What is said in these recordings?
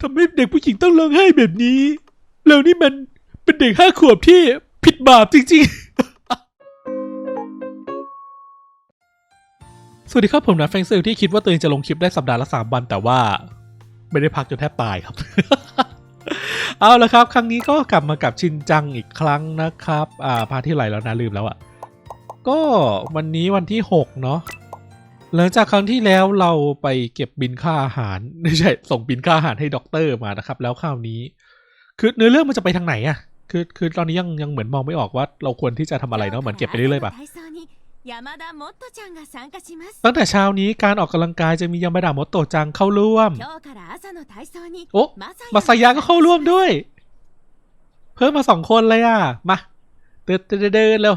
ทำให้เด็กผู้หญิงต้องร้องไห้แบบนี้ แล้วนี่มันเป็นเด็กห้าขวบที่ผิดบาปจริง ๆ สวัสดีครับผมนะแฟงเซลที่คิดว่าตัวเองจะลงคลิปได้สัปดาห์ละสามวันแต่ว่า ไม่ได้พักจนแทบตายครับ เอาละครับ ครั้งนี้ก็กลับมากับชินจังอีกครั้งนะครับ อ่าพาที่ไหลแล้วนะลืมแล้วอะ่ะ ก็วันนี้วันที่ 6 เนาะ หลังจากครั้งที่แล้วเราไปเก็บบินค่าอาหารไม่ใช่ส่งบินค่าอาหารให้ด็อกเตอร์มานะครับ แล้วคราวนี้ คือเนื้อเรื่องมันจะไปทางไหนอะคือคือตอนนี้ยังยังเหมือนมองไม่ออกว่า เราควรที่จะทำอะไรเนาะเหมือนเก็บไปเรื่อยๆปะตั้งแต่เช้านี้การออกกำลังกายจะมียามาดามโตจังเข้าร่วมโอ้มาสายาก็เข้าร่วมด้วย เพิ่มมาสองคนเลยอะมาเดินเดินเร็ว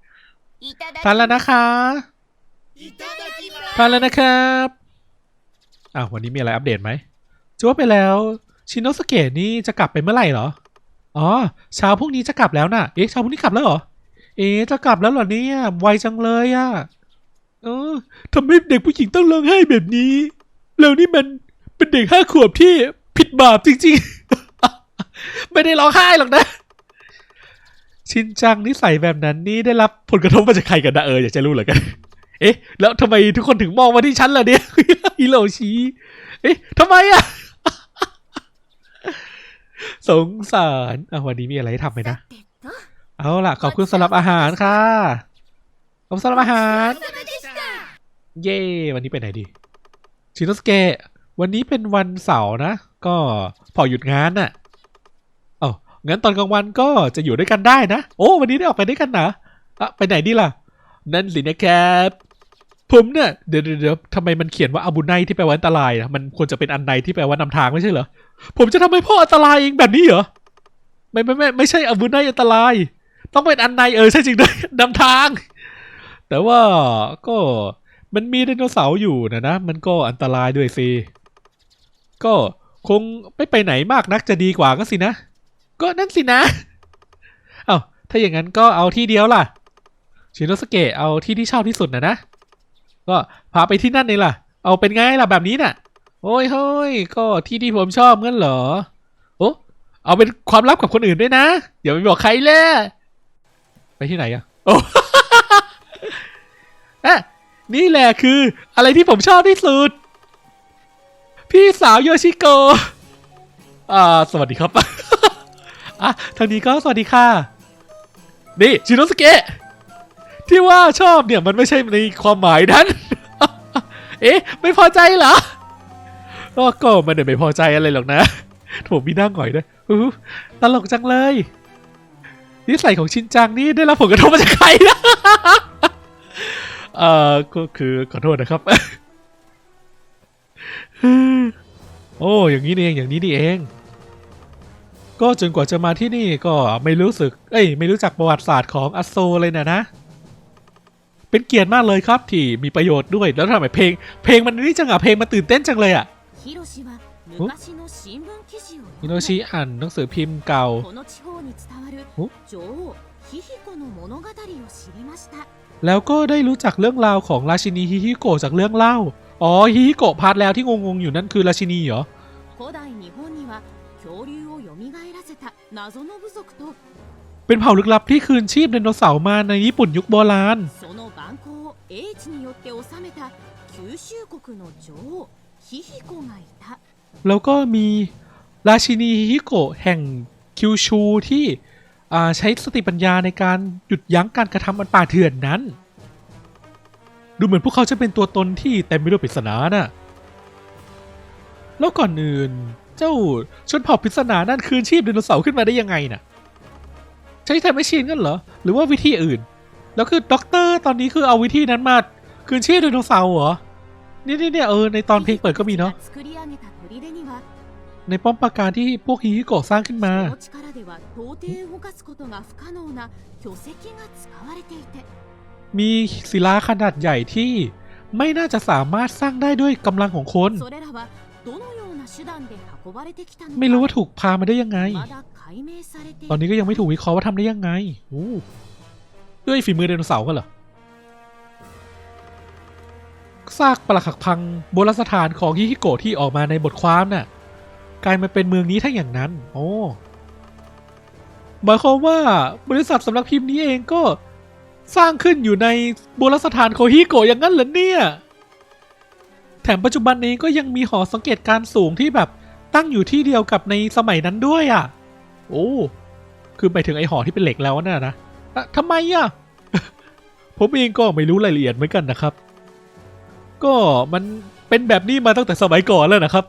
ทานแล้วนะคะทานแล้วนะครับอ้าววันนี้มีอะไรอัปเดตไหมจะว่าไปแล้ว ชินโนสเกะนี่จะกลับไปเมื่อไหร่เหรอ อ๋อเช้าพรุ่งนี้จะกลับแล้วน่ะ เอ๊ะเช้าพรุ่งนี้กลับแล้วเหรอ เอ๊ะจะกลับแล้วเหรอเนี่ย ไวจังเลยอะเออทำให้เด็กผู้หญิงต้องร้องไห้แบบนี้แล้วนี่มันเป็นเด็กห้าขวบที่ผิดบาปจริงๆ ไม่ได้ร้องไห้หรอกนะ ชินจังนิสัยแบบนั้นนี่ได้รับผลกระทบมาจากใครกันนะเอออยากจะรู้เหลือกัน เอ๊ะ แล้วทำไมทุกคนถึงมองมาที่ฉันล่ะเนี่ยฮิโรชิ เอ๊ะทำไมอะ สงสารอะวันนี้มีอะไรทำไหมนะ เอาล่ะ ขอบคุณสำหรับอาหารค่ะ ขอบคุณสำหรับอาหาร เย้วันนี้ไปไหนดี ชินโนสเกะวันนี้เป็นวันเสาร์นะ ก็พอหยุดงานน่ะ งั้นตอนกลางวันก็จะอยู่ด้วยกันได้นะ โอ้ วันนี้ได้ออกไปด้วยกันนะอะไปไหนดีล่ะ นั่นสินะครับผมเนี่ยเดี๋ยวเดี๋ยวทำไมมันเขียนว่าอาบุไนที่แปลว่าอันตรายนะมันควรจะเป็นอันใดที่แปลว่านำทางไม่ใช่เหรอ ผมจะทำให้พ่ออันตรายเองแบบนี้เหรอ ไม่ไม่ไม่ไม่ใช่อาบุไนอันตราย ต้องเป็นอันใดเออใช่จริงด้วยนำทาง แต่ว่าก็มันมีไดโนเสาร์อยู่นะนะ มันก็อันตรายด้วยสิ ก็คงไม่ไปไหนมากนักจะดีกว่าก็สินะ ก็นั่นสินะ เอา้าถ้าอย่างนั้นก็เอาที่เดียวล่ะ ชินโนสเกะเอาที่ที่ชอบที่สุดนะนะ ก็พาไปที่นั่นนี่ล่ะ เอาเป็นไงล่ะแบบนี้น่ะ โอ้ยเฮ้ยก็ที่ที่ผมชอบงั้นเหรอ โอ้เอาเป็นความลับกับคนอื่นด้วยนะ อย่าไปบอกใครเลยไปที่ไหนอะโอ้อะนี่แหละคืออะไรที่ผมชอบที่สุด พี่สาวโยชิโกะอ่า สวัสดีครับ อะทางนี้ก็สวัสดีค่ะ นี่ชินโนสเกะที่ว่าชอบเนี่ยมันไม่ใช่ในความหมายนั้น เอ๊ะ ไม่พอใจเหรอก็ก็ไมันไม่พอใจอะไรหรอกนะผมมีหน้าหงอยด้วยตลกจังเลยนิสัยของชินจังนี่ได้รับผลกระทบมาจากใครนะเอ่อก็คือขอโทษนะครับ โอ้ อย่างนี้นี่เอง อย่างนี้นี่เอง ก็จนกว่าจะมาที่นี่ก็ไม่รู้สึก เอ้ย ไม่รู้จักประวัติศาสตร์ของอัโซเลยนะนะ เป็นเกียรติมากเลยครับที่มีประโยชน์ด้วย แล้วทำไมเพลง เพลงมันนี่จังอะเพลงมันตื่นเต้นจังเลยอะฮิโรชิอ่านหนังสือพิมพ์เก่าแล้วก็ได้รู้จักเรื่องราวของราชินีฮิฮิโกจากเรื่องเล่า อ๋อฮิฮิโกพาร์ทแล้วที่งงๆอยู่นั่นคือราชินีเหรอ เป็นเผ่าลึกลับที่คืนชีพไดโนเสาร์มาในญี่ปุ่นยุคโบราณแล้วก็มีราชินีฮิฮิโกะแห่งคิวชูที่ใช้สติปัญญาในการหยุดยั้งการกระทำอันป่าเถื่อนนั้น ดูเหมือนพวกเขาจะเป็นตัวตนที่เต็มไปด้วยปริศนาน่ะแล้วก่อนอื่น เจ้าชนเผ่าปริศนานั่นคืนชีพไดโนเสาร์ขึ้นมาได้ยังไงน่ะ ใช้ไทม์แมชชีนกันเหรอ หรือว่าวิธีอื่น แล้วคือด็อกเตอร์ตอนนี้คือเอาวิธีนั้นมาคืนชีพไดโนเสาร์เหรอนี่ยเนี่ยเออในตอนเพลงเปิดก็มีเนาะในป้อมปราการที่พวกฮีโกะสร้างขึ้นมา มีศิลาขนาดใหญ่ที่ไม่น่าจะสามารถสร้างได้ด้วยกำลังของคน ไม่รู้ว่าถูกพามาได้ยังไง ตอนนี้ก็ยังไม่ถูกวิเคราะห์ว่าทำได้ยังไงด้วยฝีมือไดโนเสาร์กันเหรอซากปรักหักพังโบราณสถานของฮิฮิโกที่ออกมาในบทความน่ะ กลายมาเป็นเมืองนี้ถ้าอย่างนั้น โอ้หมายความว่าบริษัทสำนักพิมพ์นี้เองก็สร้างขึ้นอยู่ในโบราณสถานของฮิโกอย่างนั้นเหรอเนี่ย แถมปัจจุบันเองก็ยังมีหอสังเกตการณ์สูงที่แบบตั้งอยู่ที่เดียวกับในสมัยนั้นด้วยอะ โอ้ คือไปถึงไอหอที่เป็นเหล็กแล้วน่ะนะอะทำไมอะ ผมเองก็ไม่รู้รายละเอียดเหมือนกันนะครับ ก็มันเป็นแบบนี้มาตั้งแต่สมัยก่อนแล้วนะครับ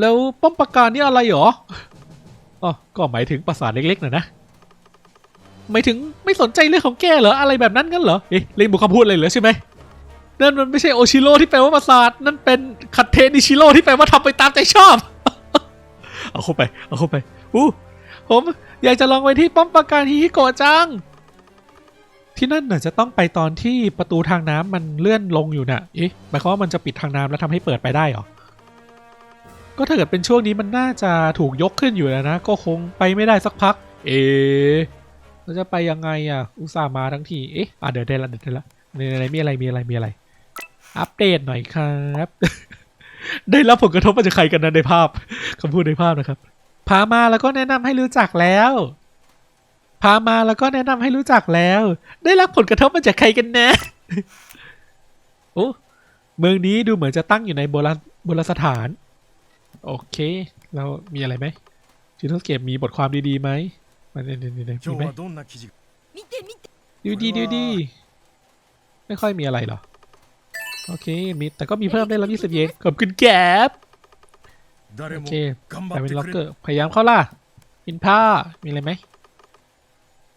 แล้วป้อมปราการนี่อะไรหรอ อ๋อ ก็หมายถึงปราสาทเล็กๆน่ะนะ หมายถึงไม่สนใจเรื่องของแกเหรออะไรแบบนั้นกันเหรอ เอ๊ะเล่นบุคำพูดอะไรเหรอใช่ไหม นั่นมันไม่ใช่โอชิโร่ที่แปลว่าปราสาทนั่นเป็นคัตเทนิชิโร่ที่แปลว่าทำไปตามใจชอบ เอาเข้าไป เอาเข้าไปอู้ผมอยากจะลองไปที่ป้อมปราการฮิฮิโกะจัง ที่นั่นน่ะจะต้องไปตอนที่ประตูทางน้ำมันเลื่อนลงอยู่น่ะเอ๊ะหมายความว่ามันจะปิดทางน้ำแล้วทำให้เปิดไปได้เหรอ ก็ถ้าเกิดเป็นช่วงนี้มันน่าจะถูกยกขึ้นอยู่แล้วนะ ก็คงไปไม่ได้สักพัก เอ๊เราจะไปยังไงอะ อุตส่าห์มาทั้งที เอ๊ะ อะเดี๋ยวได้ละเดี๋ยวได้ละในอะไรมีอะไรมีอะไรมีอะไร อัปเดตหน่อยครับ ได้รับผลกระทบมาจากใครกันนะในภาพคำพูดในภาพนะครับ พามาแล้วก็แนะนำให้รู้จักแล้ว พามาแล้วก็แนะนำให้รู้จักแล้ว ได้รับผลกระทบมาจากใครกันนะโอ้เมืองนี้ดูเหมือนจะตั้งอยู่ในโบราณโบราณสถาน โอเค เรามีอะไรไหมชินทสเก็บมีบทความดีๆไหมมันเดี๋ยวมีไหมดูดีดูดีไม่ค่อยมีอะไรหรอ โอเคมีแต่ก็มีเพิ่มได้แล้ว20 เยนขอบคุณแก๊บโอเคแต่เป็นล็อกเกอร์พยายามเข้าล่ะอินผ้ามีอะไรไหม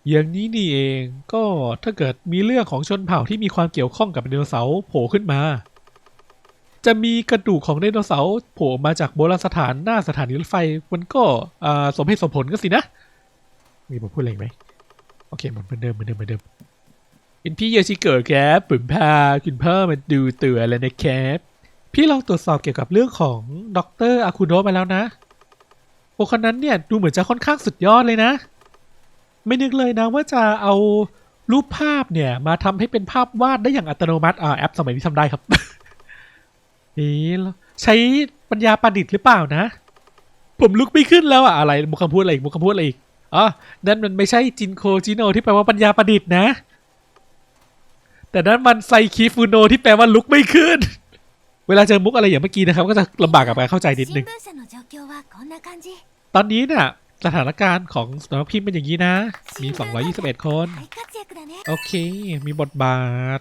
อย่างนี้นี่เองก็ถ้าเกิดมีเรื่องของชนเผ่าที่มีความเกี่ยวข้องกับไดโนเสาร์โผล่ขึ้นมา จะมีกระดูกของไดโนเสาร์โผล่มาจากโบราณสถานหน้าสถานีรถไฟมันก็สมเหตุสมผลก็สินะ มีผมพูดอะไรไหมโอเคเหมือนเดิมเหมือนเดิมเหมือนเดิม เป็นพี่โยชิเกิร์ครับผมพาคุณพ่อมาดูตัวแล้วนะครับพี่ลองตรวจสอบเกี่ยวกับเรื่องของดรอาคุโนะมาแล้วนะโอคนนั้นเนี่ยดูเหมือนจะค่อนข้างสุดยอดเลยนะ ไม่นึกเลยนะว่าจะเอารูปภาพเนี่ยมาทำให้เป็นภาพวาดได้อย่างอัตโนมัติอ่าแอปสมัยนี้ทำได้ครับนี่ใช้ปัญญาประดิษฐ์หรือเปล่านะ ผมลุกไม่ขึ้นแล้วอะอะไรมุกคำพูดอะไรอีกมุกคำพูดอะไรอีกอ๋อนั่นมันไม่ใช่จินโคจิโนที่แปลว่าปัญญาประดิษฐ์นะ แต่นั้นมันไซคีฟูโนที่แปลว่าลุกไม่ขึ้น เวลาเจอมุกอะไรอย่างเมื่อกี้นะครับ ก็จะลำบากกับการเข้าใจนิดนึง ตอนนี้เนี่ยสถานการณ์ของสำนักพิมพ์เป็นอย่างนี้นะ มี 221 คน โอเค มีบทบาท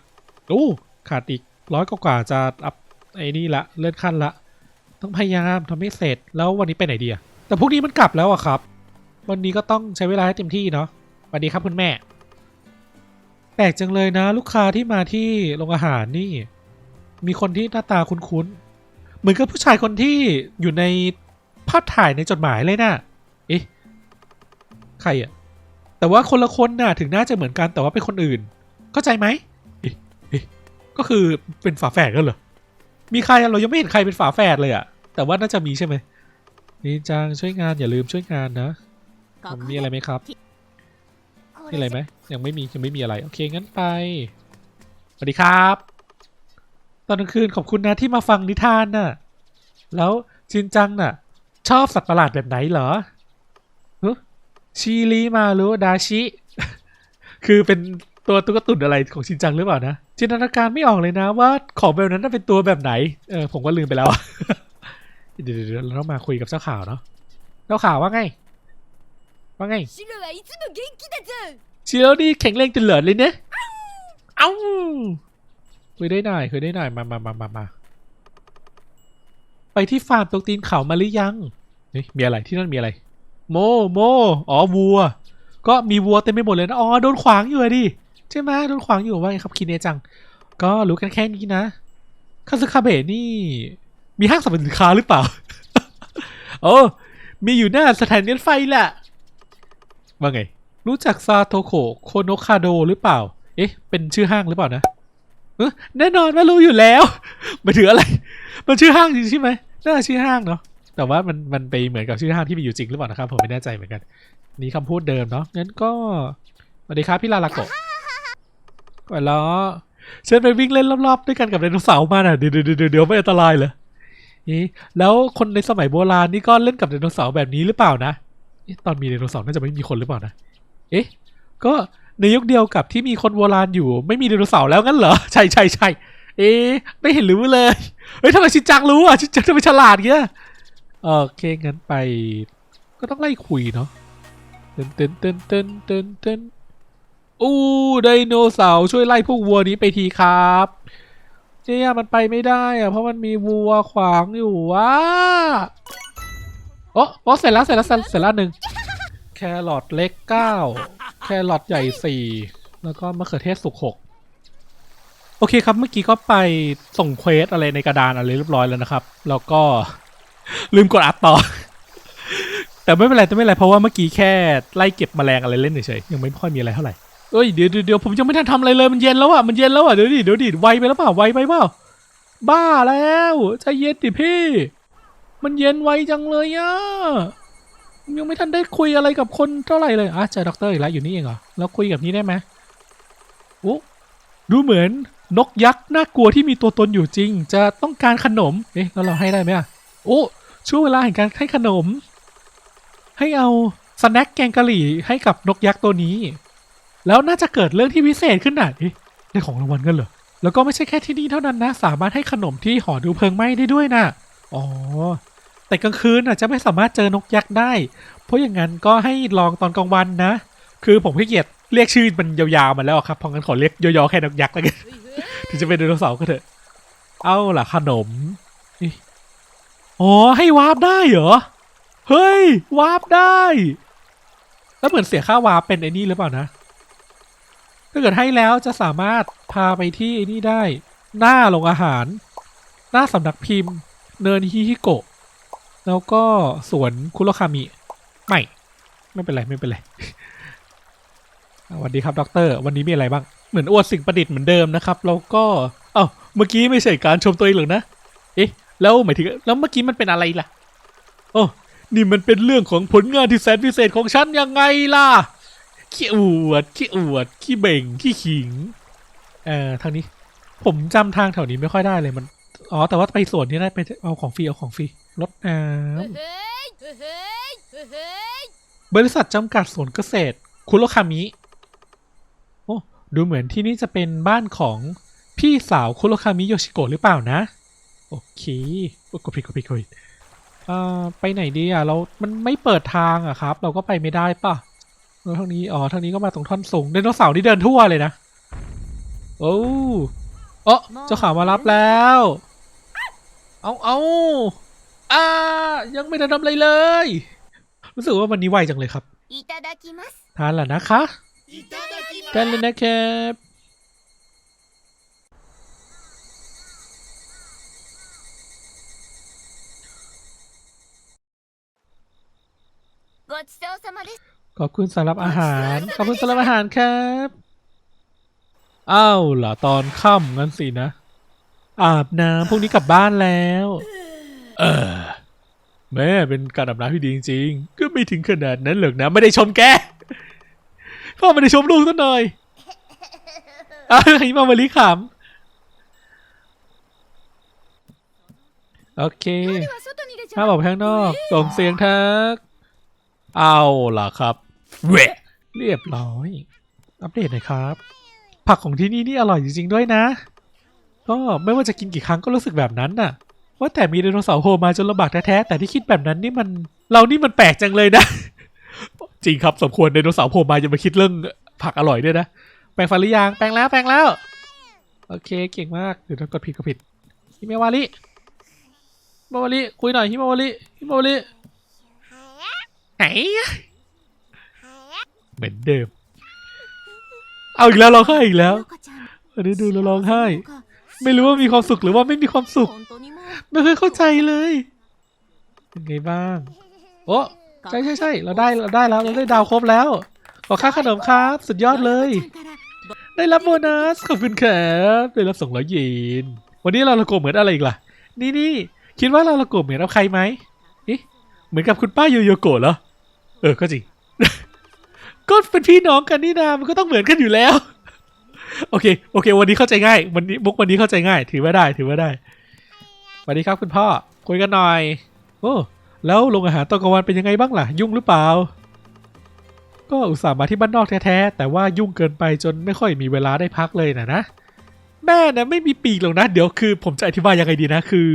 โอ้ขาดอีกร้อยกว่าจะอัพไอ้นี่ละเลื่อนขั้นละ ต้องพยายามทำให้เสร็จแล้ววันนี้ไปไหนดีอะแต่พวกนี้มันกลับแล้วอะครับ วันนี้ก็ต้องใช้เวลาให้เต็มที่เนาะสวัสดีครับคุณแม่ ลกจังเลยนะ ลูกค้าที่มาที่โรงอาหารนี่ มีคนที่หน้าตาคุ้นๆ เหมือนกับผู้ชายคนที่อยู่ในภาพถ่ายในจดหมายเลยนะ่ะเอ๊ะใครอะแต่ว่าคนละคนน่ะถึงน่าจะเหมือนกันแต่ว่าเป็นคนอื่น เข้าใจไหมเอ๊ะเอ๊ะก็คือเป็นฝาแฝดกันเหรอมีใครอะเรายังไม่เห็นใครเป็นฝาแฝดเลยอะแต่ว่าน่าจะมีใช่ไหมนี่จังช่วยงานอย่าลืมช่วยงานนะผมมีอะไรไหมครับ มีอะไรไหมยังไม่มียังไม่มีอะไร โอเคงั้นไปสวัสดีครับ ตอนกลางคืนขอบคุณนะที่มาฟังนิทานน่ะ แล้วจินจังน่ะ ชอบสัตว์ประหลาดแบบไหนเหรอฮะชีริมารุดาชิ คือเป็นตัวตุ๊กตุ่นอะไรของชินจังหรือเปล่านะจินตนาการไม่ออกเลยนะว่าของแบบนั้นน่ะเป็นตัวแบบไหนเออผมก็ลืมไปแล้วเดี๋ยวเดี๋ยวเดี๋ยวเราต้องมาคุยกับเจ้าข่าวเนาะเจ้าข่าวว่าไง ว่าไงชิโร่นี่แข็งแรงจนเหลือเลยเนี่ยเอ้าคุยได้หน่อยคุยได้หน่อยมามามามามาไปที่ฟาร์มตรงตีนเขามาหรือยังนี่มีอะไรที่นั่นมีอะไร โมโมอ๋อวัว ก็มีวัวเต็มไปหมดเลยนะอ๋อโดนขวางอยู่ดิใช่ไหมโดนขวางอยู่ว่าครับคินเนจัง ก็รู้กันแค่นี้นะคาสคาเบะนี่ มีห้างสรรพสินค้าหรือเปล่า โอ้มีอยู่หน้าสถานีรถไฟแหละ ว่าไง รู้จักซาโทโคโคโนคาโดหรือเปล่า เอ๊ะ เป็นชื่อห้างหรือเปล่านะเออแน่นอนว่ารู้อยู่แล้วมันถืออะไร มันชื่อห้างจริงใช่ไหมน่าชื่อห้างเนาะแต่ว่ามันมันไปเหมือนกับชื่อห้างที่มีอยู่จริงหรือเปล่านะครับ ผมไม่แน่ใจเหมือนกัน นี่คำพูดเดิมเนาะงั้นก็สวัสดีครับพี่ลาลาโกะไปล้อเชิญไปวิ่งเล่นรอบๆด้วยกันกับไดโนเสาร์มาน่ะเดี๋ยวเดี๋ยวเดี๋ยวเดี๋ยวไม่อันตรายเหรอนี่แล้วคนในสมัยโบราณนี่ก็เล่นกับไดโนเสาร์แบบนี้หรือเปล่านะ ตอนมีไดโนเสาร์น่าจะไม่มีคนหรือเปล่านะ เอ๊ะ ก็ในยุคเดียวกับที่มีคนโบราณอยู่ ไม่มีไดโนเสาร์แล้วงั้นเหรอ ใช่ใช่ใช่เอ๊ะ ไม่เห็นรู้เลย เฮ้ยทำไมชินจังรู้อะ ชินจังทำไมฉลาดเงี้ยโอเคงั้นไป ก็ต้องไล่คุยเนาะเต้นเต้นเต้นเต้นเต้นเต้นอู้ไดโนเสาร์ช่วยไล่พวกวัวนี้ไปทีครับเนี่ยมันไปไม่ได้อะเพราะมันมีวัวขวางอยู่ว้า โอ้โอ้เสร็จแล้วเสร็จแล้วเสร็จแล้วหนึ่งแครอทเล็กเก้าแครอทใหญ่สี่แล้วก็มะเขือเทศสุกหกโอเคครับเมื่อกี้ก็ไปส่งเควสอะไรในกระดานอะไรเรียบร้อยแล้วนะครับ แล้วก็ลืมกดอัดต่อ แต่ไม่เป็นไรแต่ไม่เป็นไรเพราะว่าเมื่อกี้แค่ไล่เก็บแมลงอะไรเล่นเฉยๆยังไม่ค่อยมีอะไรเท่าไหร่เอ้ยเดี๋ยวเดี๋ยวเดี๋ยวผมยังไม่ทันทำอะไรเลยมันเย็นแล้วอะมันเย็นแล้วอะเดี๋ยวดิเดี๋ยวดิไวไปแล้วเปล่าไวไปเปล่าบ้าแล้วใจเย็นดิพี่ มันเย็นไวจังเลยอะยังไม่ทันได้คุยอะไรกับคนเท่าไหร่เลยอะเจอด็อกเตอร์อีกแล้วอยู่นี่เองเหรอแล้วคุยกับนี้ได้ไหมโอ้ดูเหมือนนกยักษ์น่ากลัวที่มีตัวตนอยู่จริง จะต้องการขนมเอ๊ะแล้วเราให้ได้ไหมอะโอ้ช่วงเวลาแห่งการให้ขนม ให้เอาสแน็คแกงกะหรี่ให้กับนกยักษ์ตัวนี้ แล้วน่าจะเกิดเรื่องที่วิเศษขึ้นน่ะเอ๊ะได้ของรางวัลกันเหรอแล้วก็ไม่ใช่แค่ที่นี่เท่านั้นนะ สามารถให้ขนมที่หอดูเพลิงไหม้ได้ด้วยนะอ๋อ แต่กลางคืนน่ะจะไม่สามารถเจอนกยักษ์ได้ เพราะอย่างนั้นก็ให้ลองตอนกลางวันนะ คือผมขี้เกียจเรียกชื่อมันยาวๆมาแล้วอะครับเพราะงั้นขอเรียกย่อๆแค่นกยักษ์แล้วกันถึงจะเป็นไดโนเสาร์ก็เถอะ เอาล่ะขนมนี่อ๋อให้วาร์ปได้เหรอ เฮ้ยวาร์ปได้ แล้วเหมือนเสียค่าวาร์ปเป็นไอ้นี่หรือเปล่านะ ถ้าเกิดให้แล้วจะสามารถพาไปที่ไอ้นี่ได้ หน้าโรงอาหาร หน้าสำนักพิมพ์ เนินฮิฮิโกะ แล้วก็สวนคุโรคามิไม่ ไม่เป็นไรไม่เป็นไรสวัสดีครับด็อกเตอร์วันนี้มีอะไรบ้าง เหมือนอวดสิ่งประดิษฐ์เหมือนเดิมนะครับ แล้วก็เอ้าเมื่อกี้ไม่ใช่การชมตัวเองหรอกนะเอ๊ะแล้วหมายถึงแล้วเมื่อกี้มันเป็นอะไรล่ะโอ้นี่มันเป็นเรื่องของผลงานที่แสนพิเศษของฉันยังไงล่ะขี้อวดขี้อวดขี้เบ่งขี้ขิงเอ่อทางนี้ ผมจำทางแถวนี้ไม่ค่อยได้เลยมันอ๋อแต่ว่าไปสวนนี้ได้ไปเอาของฟรีเอาของฟรี รถน้ำบริษัทจำกัดสวนเกษตร คุโรคามิ โอ้ ดูเหมือนที่นี่จะเป็นบ้านของพี่สาวคุโรคามิโยชิโกะหรือเปล่านะ โอเคโอ้กดผิดกดผิดกดผิดอ่าไปไหนดีอะเรา มันไม่เปิดทางอะครับ เราก็ไปไม่ได้ป่ะแล้วทางนี้ อ๋อ ทางนี้ก็มาตรงท่อนสูงไดโนเสาร์ที่เดินทั่วเลยนะ โอ้เออเจ้าข่าวมารับแล้ว เอาเอา อ่า ยังไม่ได้ทำอะไรเลย รู้สึกว่าวันนี้ไวจังเลยครับทานแล้วนะคะทานเลยนะครับขอบคุณสำหรับอาหาร ขอบคุณสำหรับอาหารครับอ้าวล่ะตอนค่ำงั้นสินะ อาบน้ำพรุ่งนี้กลับบ้านแล้ว เออ แม่เป็นการอับน้ำที่ดีจริงๆ ก็ไม่ถึงขนาดนั้นหรอกนะ ไม่ได้ชมแกพ่อไม่ได้ชมลูกสักหน่อยอันนี้มามาลิขำโอเคถ้าบอกข้างนอกส่งเสียงทัก เอาล่ะครับเวเรียบร้อย อัปเดตหน่อยครับ ผักของที่นี่นี่อร่อยจริงๆด้วยนะ ก็ไม่ว่าจะกินกี่ครั้งก็รู้สึกแบบนั้นน่ะ ว่าแต่มีไดโนเสาร์โผล่มาจนลำบากแท้ๆแต่ที่คิดแบบนั้นนี่มันเรานี่มันแปลกจังเลยนะ จริงครับสมควรไดโนเสาร์โผล่มาจะมาคิดเรื่องผักอร่อยด้วยนะแปลงฟันหรือยังแปลงแล้วแปลงแล้ว โอเคเก่งมากเดี๋ยวถ้ากดผิดก็ผิดฮิมวาริฮิมาวาริคุยหน่อยฮิมาวาริฮิมาวาริไหนเหมือนเดิม เอาอีกแล้วร้องไห้อีกแล้ววันนี้ดูแล้วร้องไห้ ไม่รู้ว่ามีความสุขหรือว่าไม่มีความสุข ไม่เคยเข้าใจเลย เป็นไงบ้าง โอ้ใช่ใช่ใช่เราได้เราได้แล้วเราได้ดาวครบแล้ว ขอค่าขนมครับ สุดยอดเลย ได้รับโบนัสขอบคุณแครับได้รับสองร้อยเยนวันนี้เราละโกเหมือนอะไรอีกล่ะ นี่นี่คิดว่าเราละโกเหมือนเอาใครไหมอ๊เหมือนกับคุณป้าโยโยโกะเหรอเออก็จริงก็เป็นพี่น้องกันนี่นามันก็ต้องเหมือนกันอยู่แล้ว โอเค โอเค วันนี้เข้าใจง่าย วันนี้มุกวันนี้เข้าใจง่าย ถือว่าได้ ถือว่าได้สวัสดีครับคุณพ่อ คุยกันหน่อย โอ้ แล้วโรงอาหารตอนกลางวันเป็นยังไงบ้างล่ะ ยุ่งหรือเปล่า ก็อุตส่าห์มาที่บ้านนอกแท้ๆ แต่ว่ายุ่งเกินไปจนไม่ค่อยมีเวลาได้พักเลยนะนะ แม่นะไม่มีปีกหรอกนะ เดี๋ยวคือผมจะอธิบายยังไงดีนะ คือ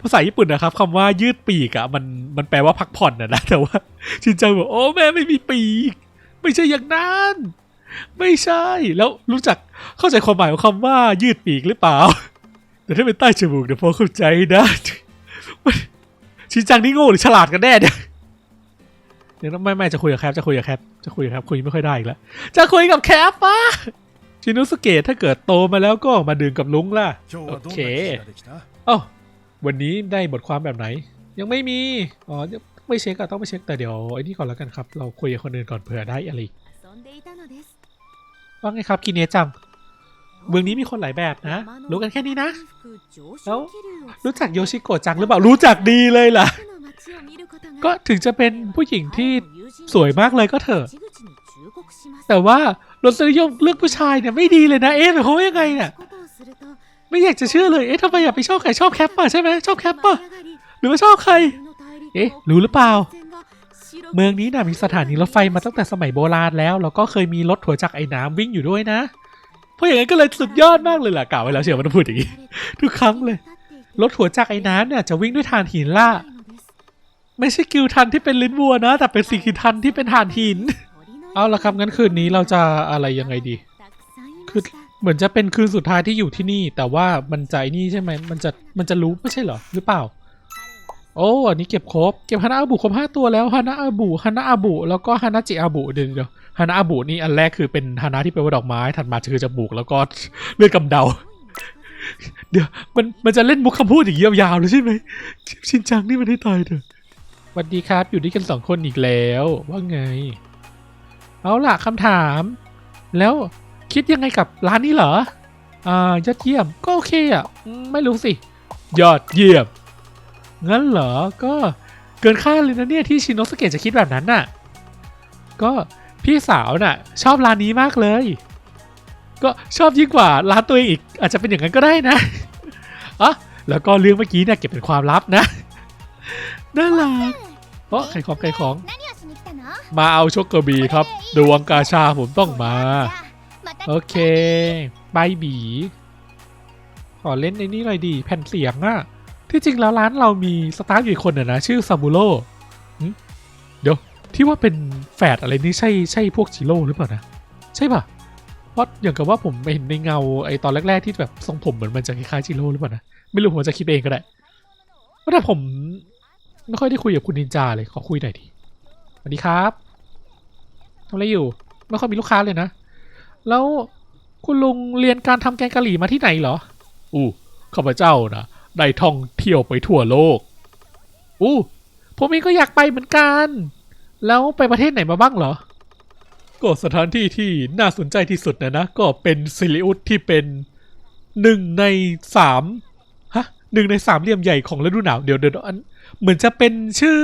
ภาษาญี่ปุ่นนะครับคำว่ายืดปีกอะมันมันแปลว่าพักผ่อนนะนะ แต่ว่าชินจังบอกโอ้แม่ไม่มีปีก ไม่ใช่อย่างนั้น ไม่ใช่ แล้วรู้จักเข้าใจความหมายของคำว่ายืดปีกหรือเปล่า แต่ถ้าเป็นใต้จมูกเดี๋ยวพอเข้าใจนะชินจังนี่โง่หรือฉลาดกันแน่เนี่ยดี๋ยวไม่ไม่จะคุยกับแคปจะคุยกับแคปจะคุยกับแคปคุยไม่ค่อยได้อีกแล้วจะคุยกับแคปปะชินุสเกตถ้าเกิดโตมาแล้วก็มาดื่มกับลุงล่ะ โอเคอ๋อวันนี้ได้บทความแบบไหน ยังไม่มีอ๋อไม่เช็คอะต้องไปเช็คแต่เดี๋ยวไอ้นี่ก่อนแล้วกันครับ เราคุยกับคนอื่นก่อนเผื่อได้อะไร ว่าไงครับกินเนจังเมืองนี้มีคนหลายแบบนะ รู้กันแค่นี้นะ แล้วรู้จักโยชิโกะจังหรือเปล่า รู้จักดีเลยล่ะ ก็ถึงจะเป็นผู้หญิงที่สวยมากเลยก็เถอะ แต่ว่ารสนิยมเรื่องผู้ชายเนี่ยไม่ดีเลยนะ เอ๊ะหมายความว่ายังไงเนี่ยไม่อยากจะเชื่อเลย เอ๊ะทำไมอยากไปชอบใครชอบแคปป่ะใช่ไหมชอบแคปป่ะหรือว่าชอบใคร เอ๊ะรู้หรือเปล่า เมืองนี้น่ะมีสถานีรถไฟมาตั้งแต่สมัยโบราณแล้ว แล้วก็เคยมีรถหัวจักรไอ้น้ำวิ่งอยู่ด้วยนะ เพราะอย่างนั้นก็เลยสุดยอดมากเลยล่ะกล่าวไว้แล้วเชียวมันต้องพูดอย่างนี้ทุกครั้งเลย รถหัวจักรไอ้น้ำเนี่ยจะวิ่งด้วยถ่านหินล่ะ ไม่ใช่กิวทันที่เป็นลิ้นวัวนะ แต่เป็นซีคิทันที่เป็นถ่านหิน เอาละครับงั้นคืนนี้เราจะอะไรยังไงดีคือเหมือนจะเป็นคืนสุดท้ายที่อยู่ที่นี่ แต่ว่ามันใจนี่ใช่ไหมมันจะมันจะรู้ไม่ใช่เหรอหรือเปล่า โอ้อันนี้เก็บครบ เก็บฮานาอาบุครบห้าตัวแล้วฮานาอาบุฮานาอาบุแล้วก็ฮานาจิอาบุเดี๋ยวเดี๋ยวฮานาอาบุนี่อันแรกคือเป็นฮานาที่แปลว่าดอกไม้ถัดมาคือจมูกแล้วก็เลือดกำเดา เดี๋ยวมันมันจะเล่นมุกคำพูดอย่างยาวๆเลยใช่ไหมชินจังนี่มันให้ตายเถอะสวัสดีครับอยู่ด้วยกันสองคนอีกแล้ว ว่าไง เอาล่ะคำถาม แล้วคิดยังไงกับร้านนี้เหรอ อ่ายอดเยี่ยมก็โอเคอะ ไม่รู้สิ ยอดเยี่ยม งั้นเหรอ ก็เกินคาดเลยนะเนี่ยที่ชินโนสเกะจะคิดแบบนั้นน่ะ ก็พี่สาวน่ะ ชอบร้านนี้มากเลย ก็ชอบยิ่งกว่าร้านตัวเองอีก อาจจะเป็นอย่างนั้นก็ได้นะอ๋อแล้วก็เรื่องเมื่อกี้เนี่ยเก็บเป็นความลับนะน่ารักเพราะไข่ของไข่ของ มาเอาช็อกเกอร์บีครับ ดวงกาชาผมต้องมา โอเค ไปบี ขอเล่นในนี้หน่อยดี แผ่นเสียงอะ่ะ ที่จริงแล้วร้านเรามีสตาฟอยู่คนน่ะนะ ชื่อซามูโร่เดี๋ยว ที่ว่าเป็นแฝดอะไรนี่ใช่ใช่พวกจิโร่หรือเปล่านะ ใช่ป่ะ เพราะอย่างกับว่าผมเห็นในเงาไอตอนแรก ๆ ที่แบบทรงผมเหมือนมันจะคล้ายๆจิโร่หรือเปล่านะ ไม่รู้ผมจะคิดเองก็ได้ว่าแต่ผมไม่ค่อยได้คุยกับคุณนินจาเลยขอคุยหน่อยดิสวัสดีครับทำอะไรอยู่ ไม่ค่อยมีลูกค้าเลยนะ แล้วคุณลุงเรียนการทำแกงกะหรี่มาที่ไหนเหรอ อู้ข้าพเจ้านะ ได้ท่องเที่ยวไปทั่วโลกอู้ผมเองก็อยากไปเหมือนกัน แล้วไปประเทศไหนมาบ้างเหรอ ก็สถานที่ที่น่าสนใจที่สุดนะนะ ก็เป็นซิลิอุสที่เป็นหนึ่งในสามฮะหนึ่งในสามเหลี่ยมใหญ่ของฤดูหนาวเดี๋ยวเดี๋ยวอันเหมือนจะเป็นชื่อ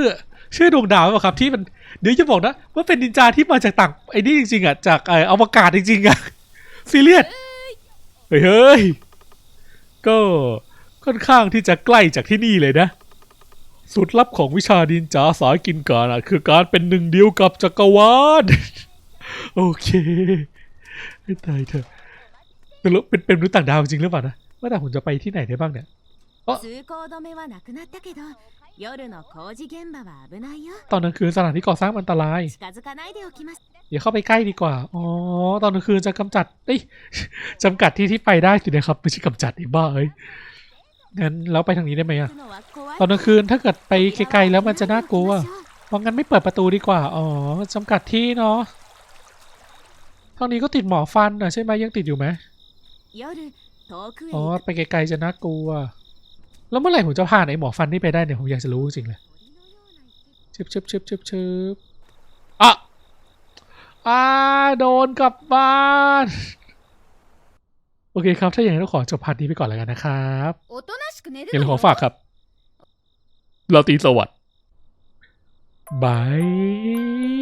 ชื่อดวงดาวหรอเปล่าครับ ที่มันเดี๋ยวจะบอกนะว่าเป็นนินจาที่มาจากต่างไอ้นี่จริงๆอะจากไอ้อวกาศจริงๆอะซีเรียสเฮ้ยเฮ้ยก็ ค่อนข้างที่จะใกล้จากที่นี่เลยนะสุดลับของวิชาดินจ๋าสายกินกานะคือการเป็นหนึ่งเดียวกับจักรวาลโอเคไม่ตายเถอะแต่เราเป็นเป็นรูปต่างดาวจริงหรือเปล่านะว่าแต่ผมจะไปที่ไหนได้บ้างเนี่ยตอนกลางคืนสถานที่ก่อสร้างอันตรายอย่าเข้าไปใกล้ดีกว่า อ๋อ ตอนกลางคืนจะกำจัดเอ้ยจำกัดที่ที่ไปได้สินะครับ ไม่ใช่กำจัดไอ้บ้าเอ้ย งั้นเราไปทางนี้ได้ไหมอะตอนกลางคืนถ้าเกิดไปไกลๆแล้วมันจะน่ากลัวเพราะงั้นไม่เปิดประตูดีกว่า อ๋อจำกัดที่เนาะทางนี้ก็ติดหมอฟันนะใช่ไหมยังติดอยู่ไหมอ๋อไปไกลๆจะน่ากลัว แล้วเมื่อไหร่ผมจะผ่านไอ้หมอฟันนี่ไปได้เนี่ยผมอยากจะรู้จริงเลยชึบชึบชึบชึบชึบอะอ่าโดนกลับบ้าน โอเคครับ ถ้าอย่างนั้นเราขอจบพาร์ทนี้ไปก่อนแล้วกันนะครับเดี๋ยวขอฝากครับ เราตีสวัสดิ์บาย